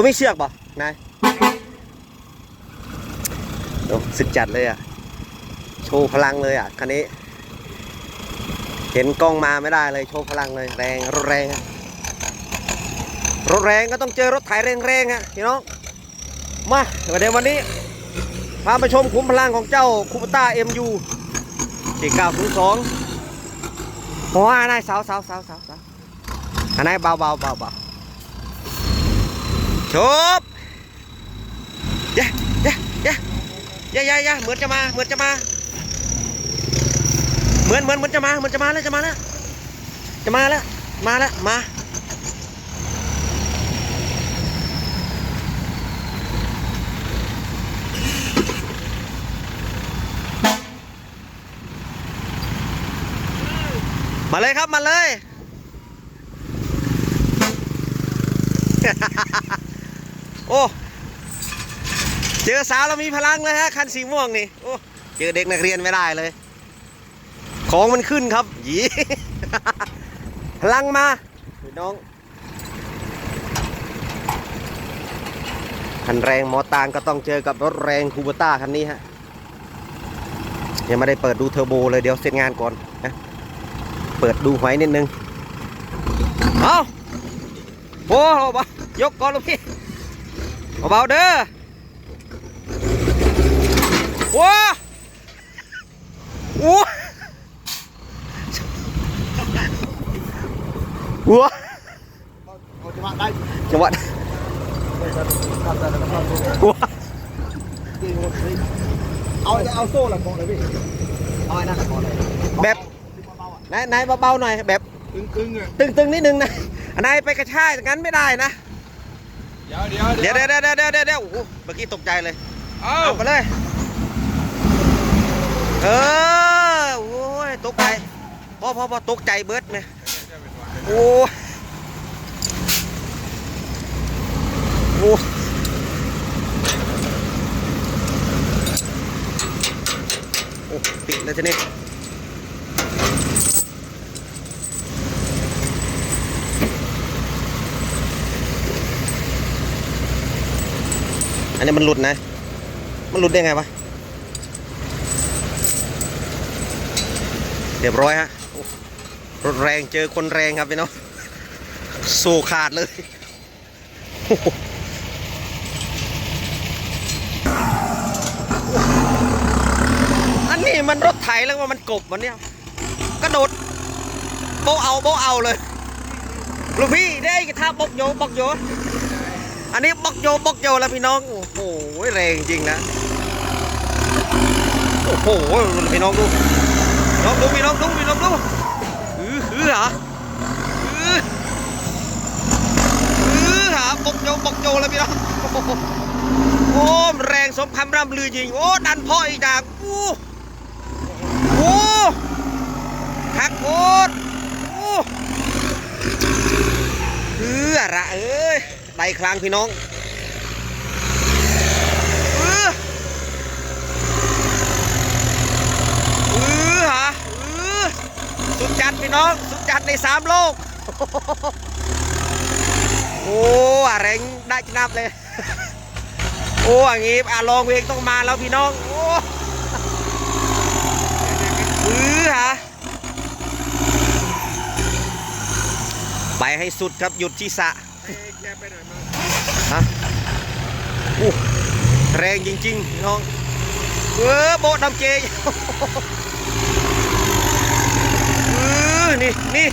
บ่มีเชือกบ่นายโอ้สุดจัดเลยอะ โชว์พลังเลยอะ คันนี้ เห็นกล้องมาไม่ได้เลย โชว์พลังเลย แรงรถแรงรถแรงก็ต้องเจอรถไถแรงๆอะพี่น้องมาเดี๋ยววันนี้พาไปชมขุมพลังของเจ้าคูปต้าเอ็มยูสี่เก้าศูนย์สองโอ้ยนายสาวสาวสาวสาวสาวอันนายเบาเบาเบาเบา ชบเย้เย้เย้เย้เย้เย้เหมือนจะมา เหมือนจะมา เหมือนเหมือนเหมือนจะมา เหมือนจะมาแล้วจะมาแล้ว จะมาแล้ว มาแล้ว มา มาเลยครับ มาเลย โอ้เจอสาวเรามีพลังเลยฮะคันสีม่วงนี่โอ้เจอเด็กนักเรียนไม่ได้เลย ของมันขึ้นครับหยีพลังมาพี่น้องคันแรงหมอตางก็ต้องเจอกับรถแรงคูเบต้าคันนี้ฮะยังไม่ได้เปิดดูเทอร์โบเลยเดี๋ยวเสร็จงานก่อนนะเปิดดูไว้นิดนึงเอาโอ้โหยกก่อนลูกพี่ เบาๆเด้อว้าโอ้วัวเอาจังหวะได้จังหวะทำได้แล้วก็ทำได้วัวเอาเอาโซ่หลังกองเลยพี่เอาไอ้นั่นหลังกองเลยแบบนายนายเบาๆหน่อยแบบตึงตึงๆอะตึงๆนิดนึงนะนายไปกระชากอย่างนั้นไม่ได้นะ เดี๋ยวเดี๋ยวเดี๋ยวเดี๋ยวเดี๋ยวเดี๋ยวเดี๋ยวโอ้โหเมื่อกี้ตกใจเลย เอาเอาไปเลย เออ โอ้ย ตกใจพอพอพอตกใจเบิร์ดเนี่ยโอ้ยโอ้ยโอ้ติดเลยทีนี้ นนี้มันหลุดนะ มันหลุดได้ไงวะ เรียบร้อยฮะ รถแรงเจอคนแรงครับพี่น้องโซขาดเลยอันนี้มันรถไถแล้วว่ามันกบมันเนี่ยกระโดดโบเอาโบเอาเลยลูกพี่ได้กระทาบกโยบกโย อันนี้บกโยบกโยแล้วพี่น้อง โอ้โหแรงจริงนะ โอ้โหพี่น้องดูลองดูมีลองดูมีลองดูอือหือหรออืออือหาบกโจบกโจแล้วพี่น้องโอ้โหแรงสมคำร่ำลือจริง โอ้ดันพ่ออีกจากโอ้โอ้หักโคตรโอ้เฮือระเอ้ย ได้ครั้งพี่น้องเอออือฮะเออสุดจัดพี่น้อง สุดจัดในสามโลก โอ้อะไรได้ชนับเลย โอ้อย่างงี้อะลองเวงต้องมาแล้วพี่น้องโอ้อือฮะไปให้สุดครับหยุดที่สะ แกไปหน่อยมาฮะโอ้แรงจริงๆน้องเออโบดดำเจเออนี่นี่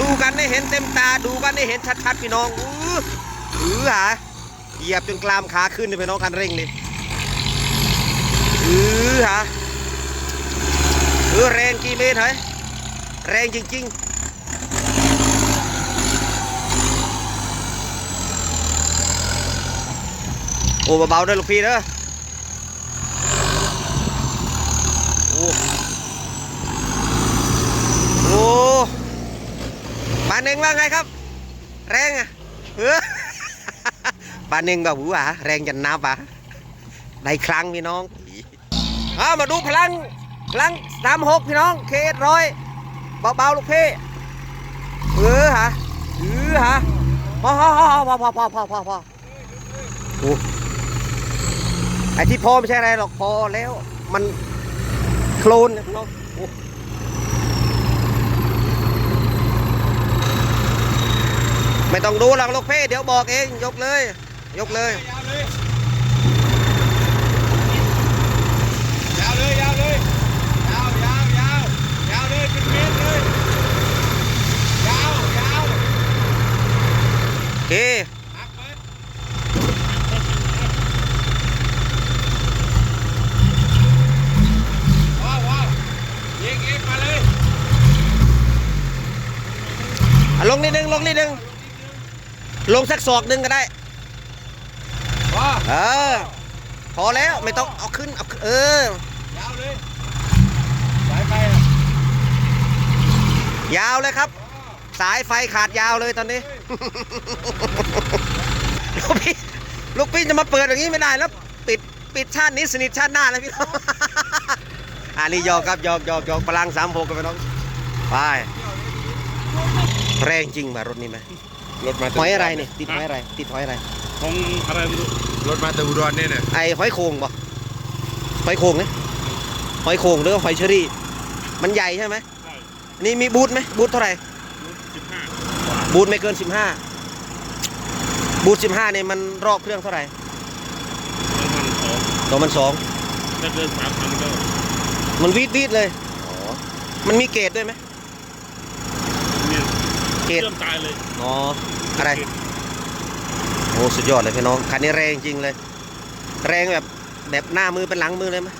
ดูกันได้เห็นเต็มตาดูกันได้เห็นชัดๆพี่น้องเออเออหาเหยียบจนกลามขาขึ้นเลยพี่น้องคันเร่งนี่เออหาเออแรงกี่เมตรเฮ้ยแรงจริง ๆ โอ้เบาๆด้วยลูกพี่เด้อโอ้โอ้ปานหนึ่งว่าไงครับ แรงอะเออปานหนึ่งแบบหูหวาแรงจันนับอะได้ครั้งพี่น้องเอามาดูพลังพลังสามหกพี่น้องเคสร้อยเบาๆลูกพี่เออฮะเออฮะพอพอพอพอพอพอพอพอพอโอ้ ไอ้ที่พอไม่ใช่อะไรหรอกพอแล้วมันโคลนเนาะโอ้ไม่ต้องดูหรอกลูกเพ่เดี๋ยวบอกเอง ยกเลย ยกเลยยาวเลยยาวเลยยาวยาวยาวยาวเลยเป็นเมตรเลยยาวยาวโอเค หักเบิดว้าวว้าวยิงยิงมาเลย อะ ลงนิดนึงลงนิดนึงลงสักศอกหนึ่งก็ได้ว้าวเออพอแล้วไม่ต้องเอาขึ้นเอาขึ้นเออยาวเลยสายไปอะยาวเลยครับ สายไฟขาดยาวเลยตอนนี้ลูกพี่ลูกพี่จะมาเปิดอย่างนี้ไม่ได้แล้วปิดปิดชาตินี้สนิทชาติหน้าแล้วพี่น้องอันนี้หยอกครับหยอกหยอกหยอกพลังสามโพกันไปน้องไป แรงจริงมารถนี้ไหมรถมาหอยอะไรเนี่ยติดหอยอะไรติดหอยอะไรของอะไรไม่รู้รถมาแต่อุดรเนี่ยนะไอ้หอยโข่งบ่หอยโข่งเนี่ยหอยโข่งหรือว่าหอยเชอรี่ มันใหญ่ใช่ไหมใช่นี่มีบูทไหมบูทเท่าไหร่รถสิบห้าบูทไม่เกิน15บูท15เนี่ยมันรอบเครื่องเท่าไหร่สองพันสองตัวมันสองถ้าเกินสามพันก็มันวีดวีดเลยมันมีเกรดด้วยไหมเนี่ย เกรดเชื่อมตายเลยอ๋ออะไรโอ้สุดยอดเลยพี่น้องคันนี้แรงจริงเลย แรงแบบแบบหน้ามือเป็นหลังมือเลยไหม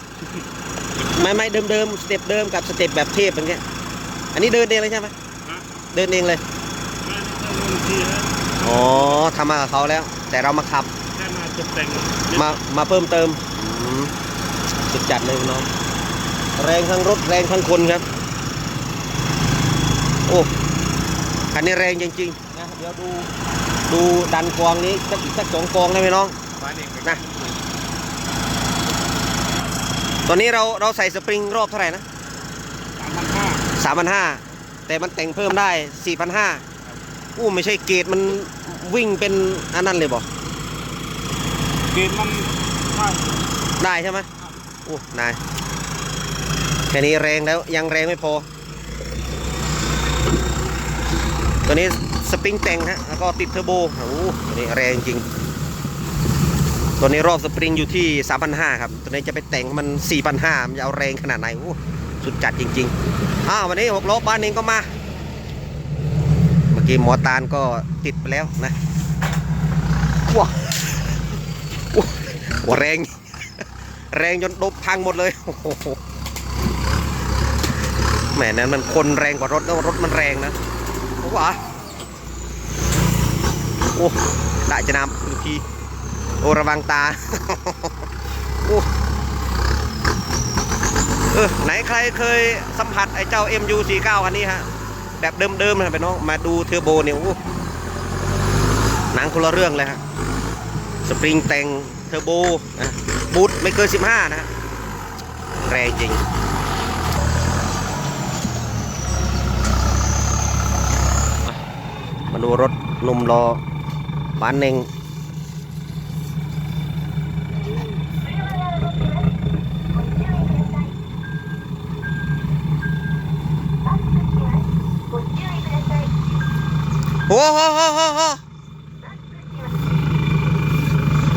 ไม่ไม่เดิมเดิมสเต็ปเดิมกับสเต็ปแบบเทพอย่างเงี้ยอันนี้เดินเองเลยใช่ไหมฮะเดินเองเลยไม่ได้ลงทีนะอ๋อทำมากับเขาแล้ว แต่เรามาขับแค่มาตกแต่งมามาเพิ่มเติมอืมสุดจัดเลยพี่น้องแรงทั้งรถแรงทั้งคนครับ โอ้ คันนี้แรงจริงๆนะเดี๋ยวดูดูดันกองนี้สักอีกสักสองกองนะพี่น้องบ้านเองนะตอนนี้เราเราใส่สปริงรอบเท่าไหร่นะสามพันห้าสามพันห้าแต่มันแต่งเพิ่มได้สี่พันห้าอู้ไม่ใช่เกรดมันวิ่งเป็นอันนั้นเลยบอกเกณฑ์มันมากได้ใช่ไหมอู้นายแค่นี้แรงแล้วยังแรงไม่พอ ตัวนี้สปริงแต่งฮะแล้วก็ติดเทอร์โบโอ้โหตัวนี้แรงจริง ตัวนี้รอบสปริงอยู่ที่ 3,500 ครับ ตัวนี้จะไปแต่งมัน 4,500 มันจะเอาแรงขนาดไหนโอ้สุดจัดจริงๆอ้าววันนี้หกล้อบ้านเองก็มา เมื่อกี้หมอตาลก็ติดไปแล้วนะว้าวแรง แรงจนดบพังหมดเลยโอ้โหแหมนั้นมันคนแรงกว่ารถนะรถมันแรงนะ โอ้โหอะโอ้ได้จะนำอีกทีโอ้ระวังตาโอ้เออไหนใครเคยสัมผัสไอ้เจ้า MU49 คันนี้ฮะ แบบเดิมๆนะไปน้องมาดูเทอร์โบเนี่ยโอ้หนังคนละเรื่องเลยฮะ สปริงแต่งเทอร์โบนะบูทไม่เกิน15 นะฮะแรงจริง มาดูรถหนุ่มรอบ้านเน่งโอ้โห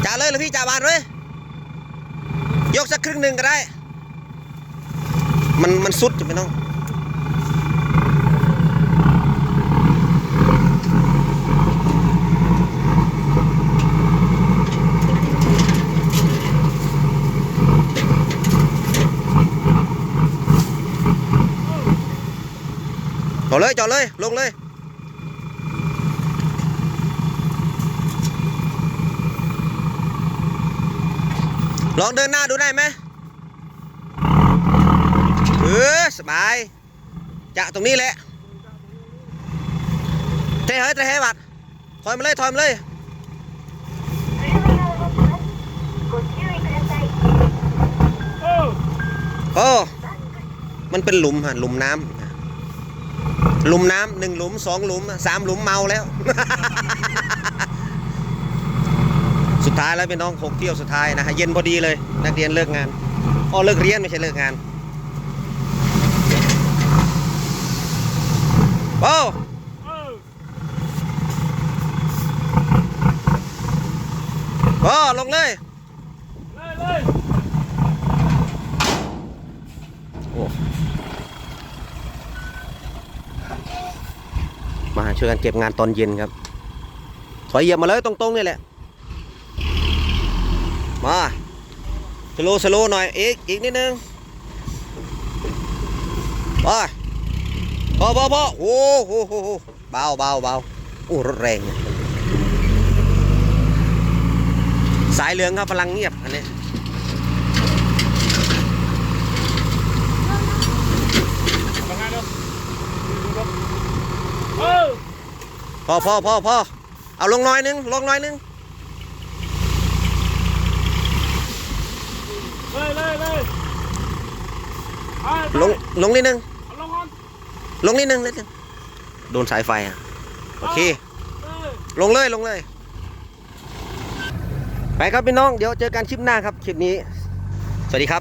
จ่าเลยหรือพี่จ่าบานเลยยกสักครึ่งหนึ่งก็ได้ มันมันสุดจะไม่ต้อง เลยจอดเลย ลงเลย ลองเดินหน้าดูได้ไหมเออสบาย จะตรงนี้แหละเทเฮ้ยเทเฮ้ยบัดถอยมาเลยถอยมาเลยโอ้โอ้มันเป็นหลุมฮะหลุมน้ำ หลุมน้ำหนึ่งหลุมสองหลุมสามหลุมเมาแล้ว สุดท้ายแล้วพี่น้องหกเที่ยวสุดท้ายนะฮะเย็นพอดีเลย นักเรียนเลิกงานอ๋อเลิกเรียนไม่ใช่เลิกงานโอ้เออโอ้ลงเลยเลยเลยโอ้มา ช่วยกันเก็บงานตอนเย็นครับ ถอยเหยียบมาเลยตรงๆนี่แหละ มาสโลสโลหน่อย อีก อีกนิดนึงไปพอพอพอโอ้โหโหโหเบาเบาเบาโอ้รถแรง สายเหลืองครับพลังเงียบอันนี้มาไงเด้อเออ พอพอพอพอเอาลงหน้อยนึงลงหน้อยนึงเลยเลยเลยไปไปลงลงนิดนึงเอาลงก่อนลงนิดนึงนิดนึงโดนสายไฟอะโอเคเลยลงเลยลงเลย ไปครับพี่น้องเดี๋ยวเจอกันคลิปหน้าครับคลิปนี้ สวัสดีครับ